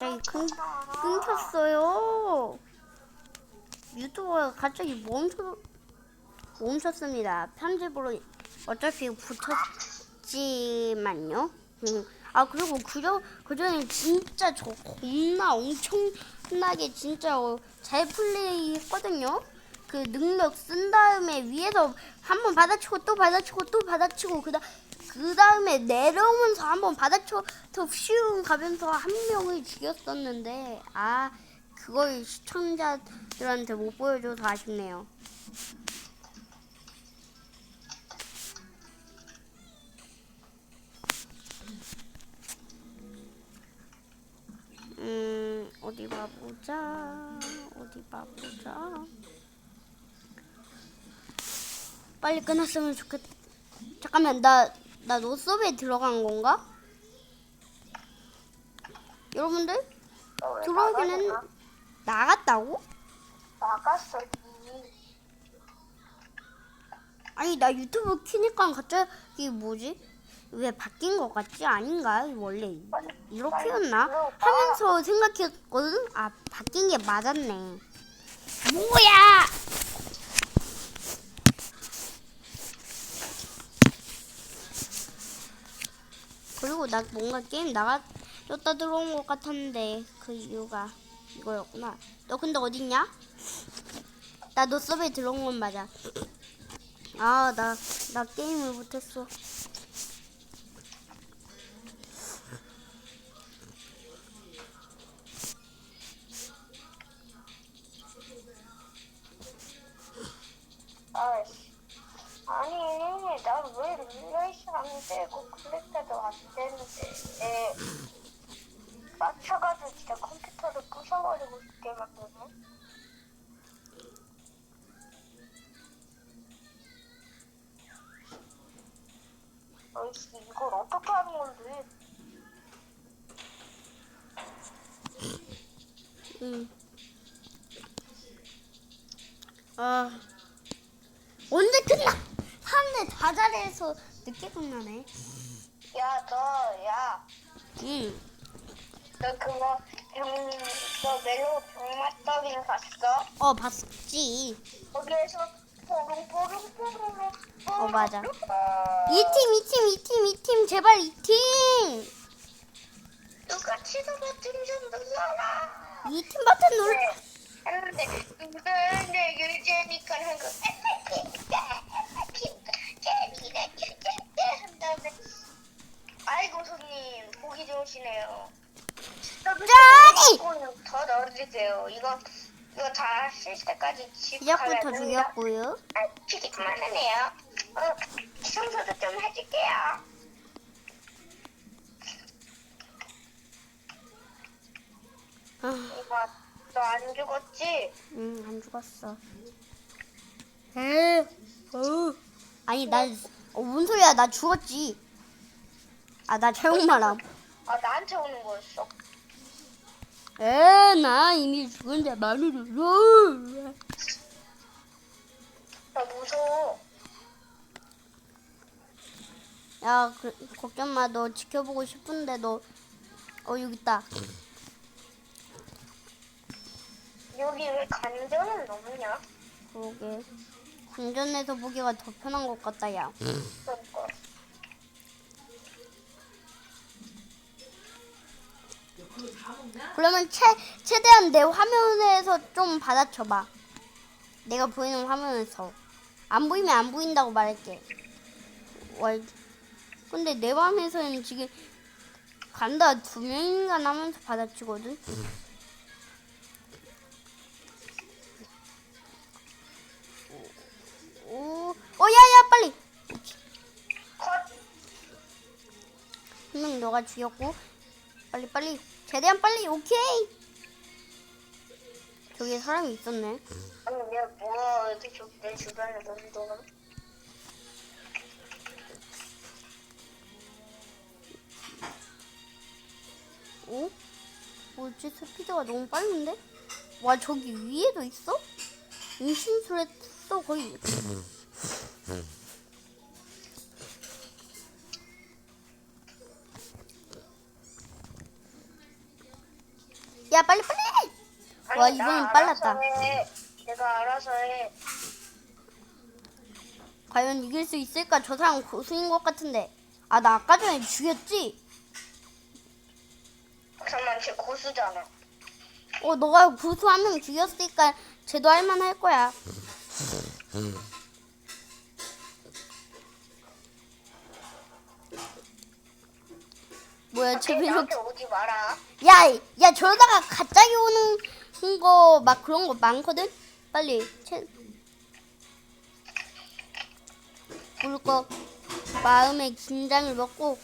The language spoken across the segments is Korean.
갑자기 끊, 끊겼어요. 유튜브가 갑자기 멈춰, 멈췄습니다. 편집으로 어차피 붙였지만요. 음. 아, 그리고 그저, 그전에 진짜 저 겁나 엄청나게 진짜 어, 잘 플레이 했거든요. 그 능력 쓴 다음에 위에서 한 번 받아치고 또 받아치고 또 받아치고 그다 그 다음에 내려오면서 한번 받아쳐 더 휘웅 가면서 한 명을 죽였었는데 아 그걸 시청자들한테 못 보여줘서 아쉽네요. 음 어디 봐보자 어디 봐보자 빨리 끝났으면 좋겠. 잠깐만 나 나 노섭에 들어간 건가? 여러분들 너왜 들어오기는 나가냐? 나갔다고? 나갔어. 아니 나 유튜브 키니까 갑자기 뭐지? 왜 바뀐 것 같지? 아닌가? 원래 이렇게였나? 하면서 생각했거든? 아 바뀐 게 맞았네 뭐야! 그리고 나 뭔가 게임 나갔다 들어온 것 같았는데 그 이유가 이거였구나 너 근데 어딨냐? 나 너 서버에 들어온 건 맞아 아, 나, 나 게임을 못했어. 아이씨. 아니 나왜 릴레이션 안 되고 클릭해도 안 되는데 에 맞춰가지고 진짜 컴퓨터를 부숴버리고 싶게 만드네. 아이씨 이걸 어떻게 하는 건데? 응. 아, 언제 끝나? 사람들 다 잘해서 늦게 끝나네. 야, 너, 야, 응. 너 그거, 음, 너 멜로 병맛떡이는 봤어? 어, 봤지. 거기에서 뽀롱 뽀롱 뽀롱 어, 맞아. 이 팀, 이 팀, 이 팀, 이 팀, 제발 이 팀! 누가 치즈 버튼 좀 눌러라. 이 팀 버튼. 네. 했는데 누구한테 유재니까 한거 재미가 아이고 손님 보기 좋으시네요. 아니! 더 넣어주세요. 이거 이거 다 하실 때까지 시작부터 죽였고요. 아, 튀기 그만하네요. 어, 청소도 좀 해줄게요. 아, 이거 너 안 죽었지? 응, 안 죽었어. 에, 어. 아니, 난, 어, 뭔 소리야? 나 죽었지. 아, 나 잘못 말함. 아 나한테 오는 거였어. 에, 나 이미 죽은데 말을 들어. 나 무서워. 야, 그, 걱정 마. 너 지켜보고 싶은데 너, 어, 여기 있다. 여기 왜 간전은 없냐? 그러게. 궁전에서 보기가 더 편한 것 같다, 야. 그러면 최, 최대한 내 화면에서 좀 받아쳐봐. 내가 보이는 화면에서. 안 보이면 안 보인다고 말할게. 월. 근데 내 화면에서는 지금 간다 두 명인가 나면서 받아치거든. 너가 죽였고 빨리 빨리 최대한 빨리 오케이 저기 사람이 있었네 아니 내가 뭐야 이렇게 주- 내 주변에 너는 너는 오? 뭐지 스피드가 너무 빠른데? 와 저기 위에도 있어? 인신술했어 거의 야 빨리 빨리. 와, 아니, 이번엔 나 빨랐다. 알아서 해. 내가 알아서 해. 과연 이길 수 있을까? 저 사람 고수인 것 같은데. 아 나 아까 전에 죽였지? 잠깐만, 쟤 고수잖아. 어 너가 고수 한 명 죽였으니까 쟤도 할만할 거야. 뭐야 쟤 나한테 오지 마라. 야, 야 저러다가 갑자기 오는 거 막 그런 거 많거든. 빨리 채. 물고 마음의 긴장을 먹고.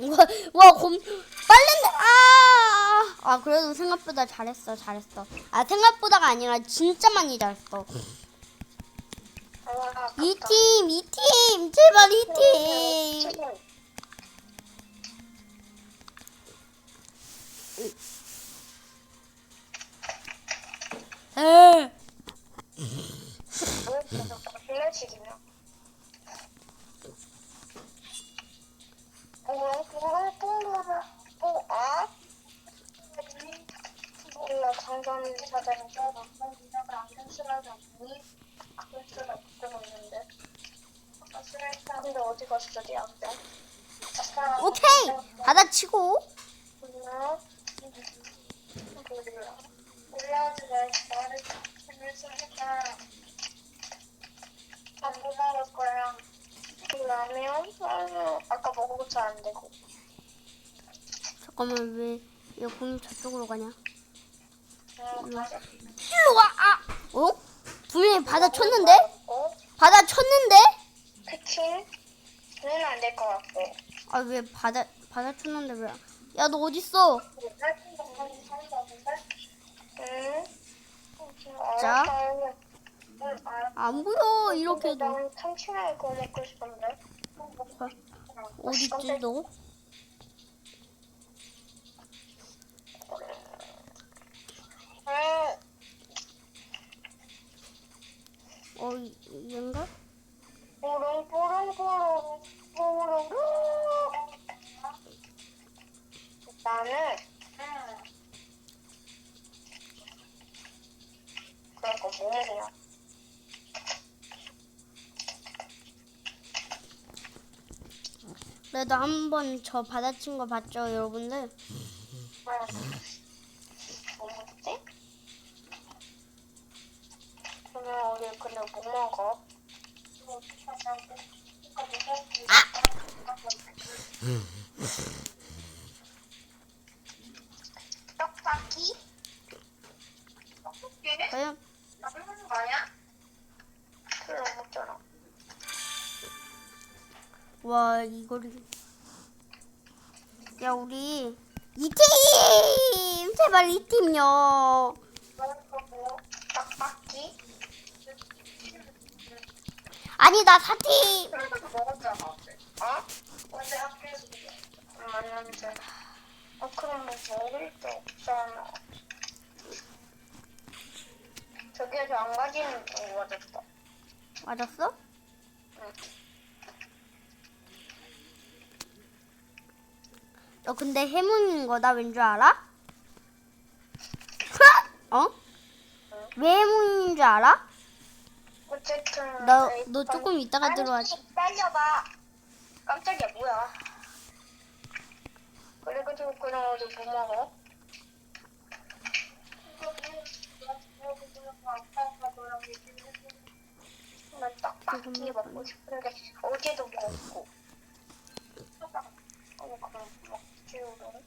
와, 와, 곰, 빨리, 아! 아, 그래도 생각보다 잘했어, 잘했어. 아, 생각보다가 아니라 진짜 많이 잘했어. 아, 이 팀, 이 팀, 제발 이 팀. 에. 뭐 계속 뽀 아? 찾아내서 남편이가 안경 쓰라고 했니? 안경 쓰라고 있는데 오케이, 받아치고. 올라오지 안 거야 라면? 아까 안 되고 잠깐만 왜 여공이 저쪽으로 가냐? 응 맞아 일로 와. 아. 어? 분명히 받아쳤는데? 어? 받아쳤는데? 그치? 는 안 될 것 같고 아왜 받아 받아쳤는데 왜? 야 너 어디 있어? 응? 자. 안 보여 이렇게도. 난 참치랑 구워 먹고 싶은데 어디 있지 너? 응 어 이- 얘인가? 뽀롱뽀롱뽀롱 뽀롱 나는 그래도 한 번 저 받아친 거 봤죠 여러분들? 뭐 먹지? 그러면 우리 근데 뭐 먹어? 떡볶이? 떡볶이? 과연 먹는 거 아니야? 별로 안 먹잖아. 와 이거를 야 우리 이 팀! 제발 이 팀요. 먹는 거 뭐? 떡볶이? 아니 나 사팀. 그래도 먹었잖아. 어제. 어? 어제 학교에서 만났는데. 아 그럼 뭐 먹을 게 없잖아. 저기에서 안 가지는 거 맞았다. 맞았어? 응. 너 근데 해문인 거나왠줄 알아? 어? 왜 해문인 줄 알아? 어쨌든 너- 너 조금 이따가 아니, 들어와지. 빨려봐. 깜짝이야 뭐야? 그래가지고 그냥 어디 뭐 먹어? 난 떡볶이 먹고 싶은데 어제도 먹었고. 어 그럼 먹지 우리.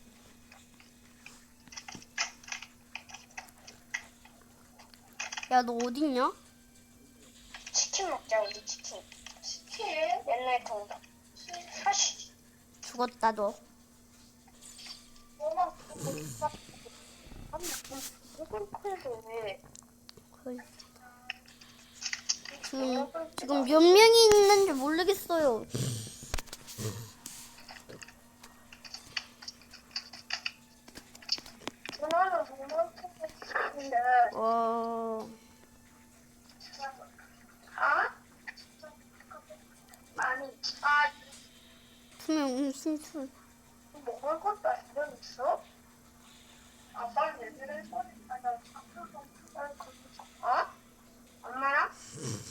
야너 어딨냐? 치킨 먹자 우리 치킨. 치킨? 옛날 통닭. 사실. 죽었다 너. 무슨 콜도 왜? 거 의. 지금 지금 몇 명이 있는지 모르겠어요. 아 분명 음식 술. 먹을 것도 안 있어? 아빠는 얘기를 해보니까 나 잠깐 좀 어? 엄마랑? 응.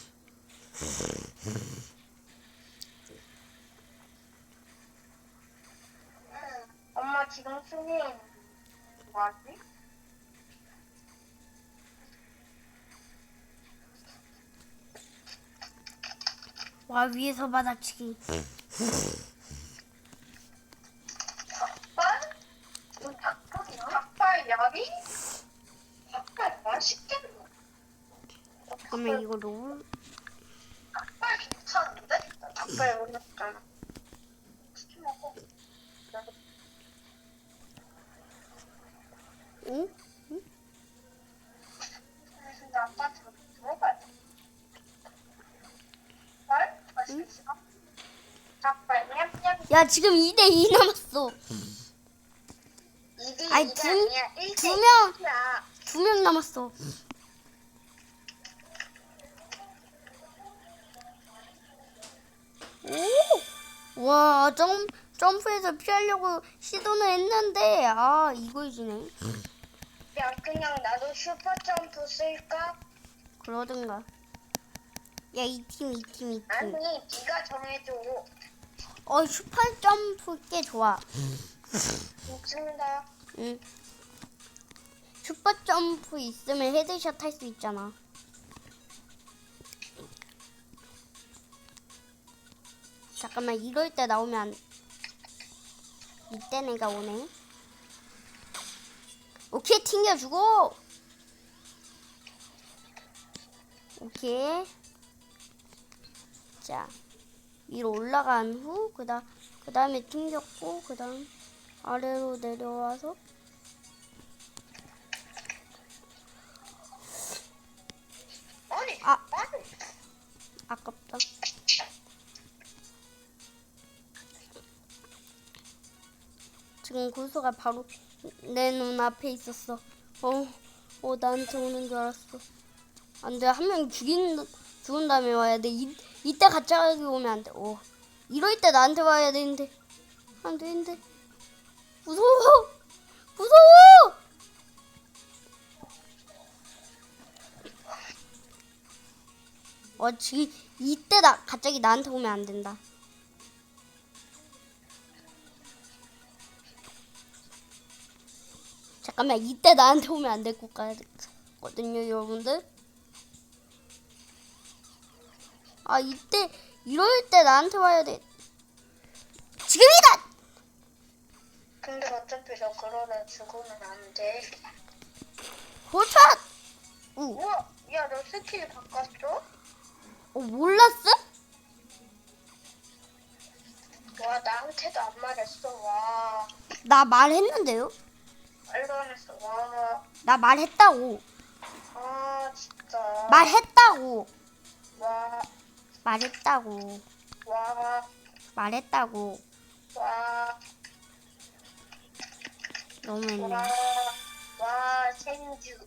엄마 지금 승희 뭐하지? 와 위에서 받아치기. 닭발? 닭발이야? 닭발 야리? 닭발 맛있겠네. 잠깐만 이거 로울. 닭발 괜찮은데? 나 닭발 올렸잖아. 치킨 먹어. 응? 근데 아빠한테 물어봐야 돼. 닭발? 맛있겠어? 닭발 냠냠. 야 지금 2대2 남았어. 이게 아이, 이게 두- 아니야. 두 명. 1대1이야. 두 명 남았어. 와, 점, 점프해서 피하려고 시도는 했는데, 아, 이걸 지네. 야 그냥 나도 슈퍼 점프 쓸까? 그러든가. 야, 이 팀, 이 팀, 이 아니 팀. 네가 정해줘. 어, 슈퍼 점프 꽤 좋아. 좋습니다. 응. 슈퍼 점프 있으면 헤드샷 할 수 있잖아. 잠깐만 이럴 때 나오면 안... 이때 내가 오네. 오케이 튕겨주고. 오케이. 자 위로 올라간 후 그다음 그다음에 튕겼고 그다음 아래로 내려와서 아니 아. 아니 아깝 지금 고수가 바로 내 눈앞에 있었어. 어, 어 나한테 오는 줄 알았어. 안 돼, 한 명 죽인 죽은 다음에 와야 돼. 이 이때 가짜기 오면 안 돼. 어, 이럴 때 나한테 와야 되는데 안 되는데 무서워, 무서워. 어, 지금 이때 나 갑자기 나한테 오면 안 된다. 잠깐만 이때 나한테 오면 안 될 것 같거든요, 여러분들. 아 이때 이럴 때 나한테 와야 돼. 지금이다. 근데 어차피 너 그러다 죽으면 안 돼. 호착. 우. 우와 야너 스킬 바꿨어? 어 몰랐어? 와 나한테도 안 말했어 와 나 말했는데요. 말도 안 했어 와아 나 말했다고. 진짜 말했다고. 와 말했다고. 와, 말했다고. 와, 너무했네. 와, 와, 생주.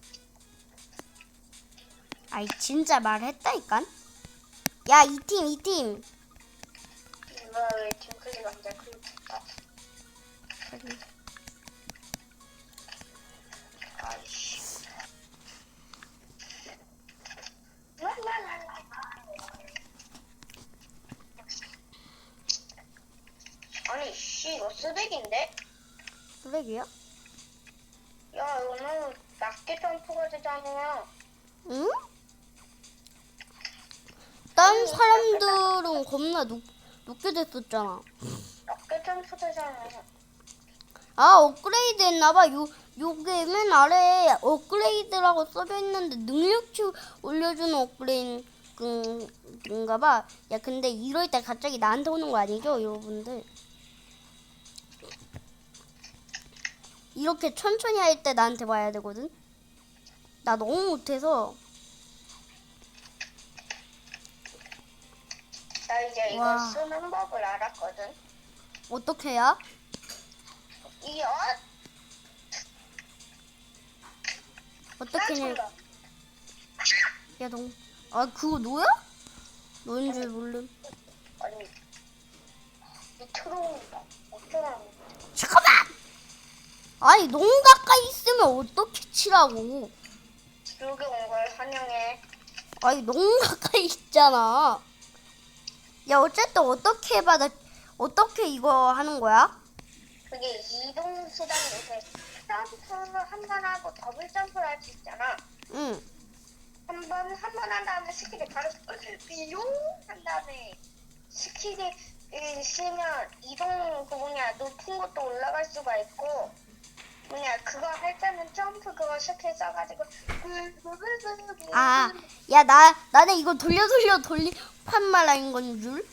아이 진짜 말했다니까. 야이 팀 이 팀. 이거 왜 클릭했다. 아이씨. 랄랄랄라. 아니, 씨, 이거 쓰레기인데? 쓰레기야? 야, 이거 너무 낮게 점프가 되잖아. 응? 다른 사람들은 겁나 높, 높게 됐었잖아. 낮게 점프 되잖아. 아 업그레이드 했나봐. 요 요게 맨 아래에 업그레이드라고 써져 있는데 능력치 올려주는 업그레이드인가 봐. 야 근데 이럴 때 갑자기 나한테 오는 거 아니죠, 여러분들? 이렇게 천천히 할 때 나한테 와야 되거든. 나 너무 못해서. 나 이제 이거 와. 쓰는 법을 알았거든. 어떻게 해야? 이게 어? 어떻게 해? 나 야, 너, 아, 그거 너야? 너인 줄 모름. 아니, 밑으로 온다. 어쩌라는 잠깐만. 아니 너무 가까이 있으면 어떻게 치라고? 여기 온걸 환영해. 아니 너무 가까이 있잖아. 야 어쨌든 어떻게 받아 어떻게 이거 하는 거야? 그게 이동 수단 요새 점프를 한 번 하고 더블 점프를 할 수 있잖아. 응. 한 번 한 번 한 다음에 스킬을 바로 비용 한 다음에 스킬을 쓰면 이동 그 뭐냐 높은 것도 올라갈 수가 있고 뭐냐 그거 할 때는 점프 그거 스킬 써가지고 아, 야 나 나는 이거 돌려 돌려 돌리 판말라인 건 줄.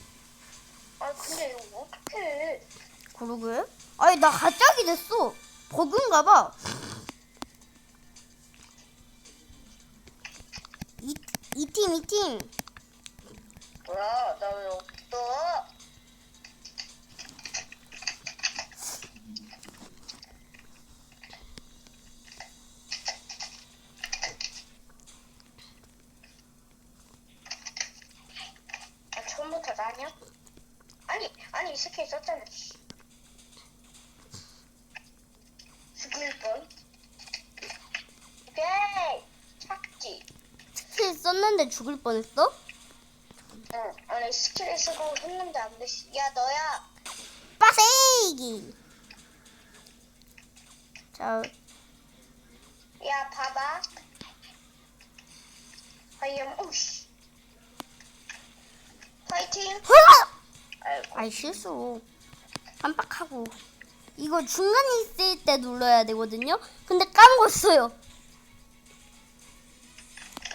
아 근데 이거 어떡해 그러게? 아니 나 갑자기 됐어. 버그인가 봐. 이팀 이 팀. 뭐야 나 왜 없어 아 처음부터 나냐? 아니 아니 스킬 썼잖아 스킬 번 오케이. 찾기. 스킬 썼는데 죽을 뻔했어? 응. 아니 스킬을 쓰고 했는데 안 됐어. 야 너야. 빠세기. 자, 야 봐봐. 하이엄 오씨. 파이팅! 아이고. 아이 실수. 깜빡하고. 이거 중간에 있을 때 눌러야 되거든요. 근데 까먹었어요.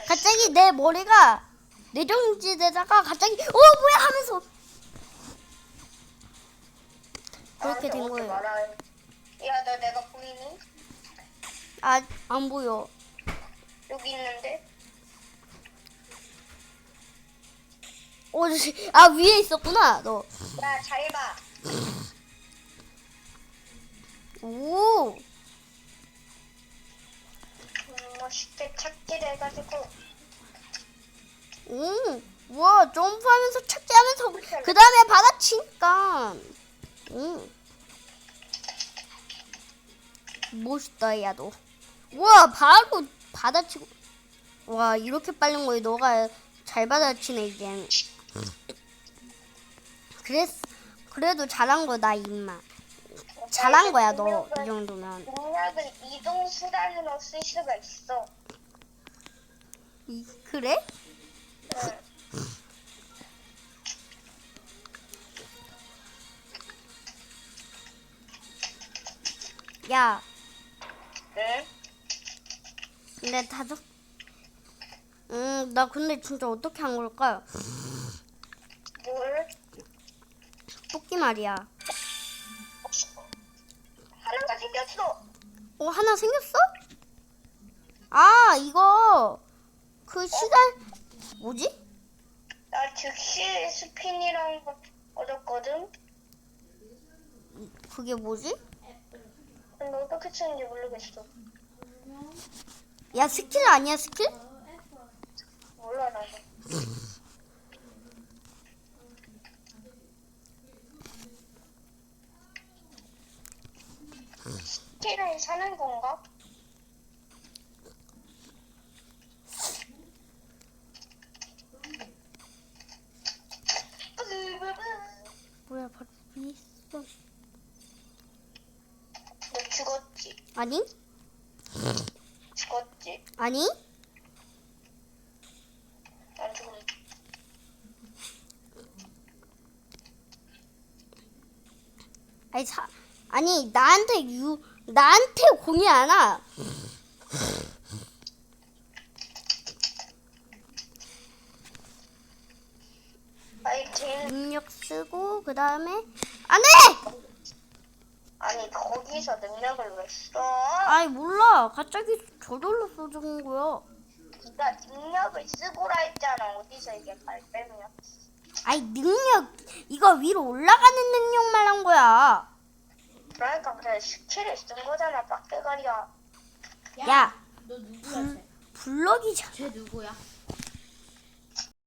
갑자기 내 머리가 내정지되다가 갑자기 어 뭐야 하면서 그렇게 된 거예요. 야 너 내가 보이니? 아 안 보여. 여기 있는데 어, 아 위에 있었구나 너. 야 잘 봐 오. 음, 멋있게 찾기를 해가지고 오. 와 점프하면서 착지하면서 그 다음에 받아치니까. 오. 멋있다 야 너. 와 바로 받아치고. 와 이렇게 빠른 거에 너가 잘 받아치네 이제. 그랬 그래도 잘한 거다 임마. 잘한 거야 너이 정도면. 능력은 이동 수단으로 쓸 수가 있어 이, 그래? 응. 야 응? 근데 다섯. 음, 나 근데 진짜 어떻게 한 걸까? 뭘? 뽑기 말이야. 어, 하나 생겼어? 아, 이거 그 시간 뭐지? 나 즉시 스핀이라는 거 얻었거든 그게 뭐지? 근데 어떻게 쓰는지 모르겠어 야, 스킬 아니야, 스킬? 몰라 나도 스킬을 사는 건가? 뭐야, 바로 있어. 너 죽었지? 아니? 죽었지? 아니? 안 죽었 아니, 사, 아니, 나한테 유, 나한테 공이 안 와. 파이팅 능력 쓰고, 그 다음에, 안 해! 아니 거기서 능력을 왜 써? 아이, 몰라. 갑자기 저절로 써준 거야. 네가 능력을 쓰고라 했잖아 어디서 이게 발뺌이야 아이, 능력, 이거 위로 올라가는 능력 말한 거야. 그러니까 그래 스킬을 쓴 거잖아 빡대가리야 야, 너 누구야 쟤? 블럭이잖아. 쟤 누구야?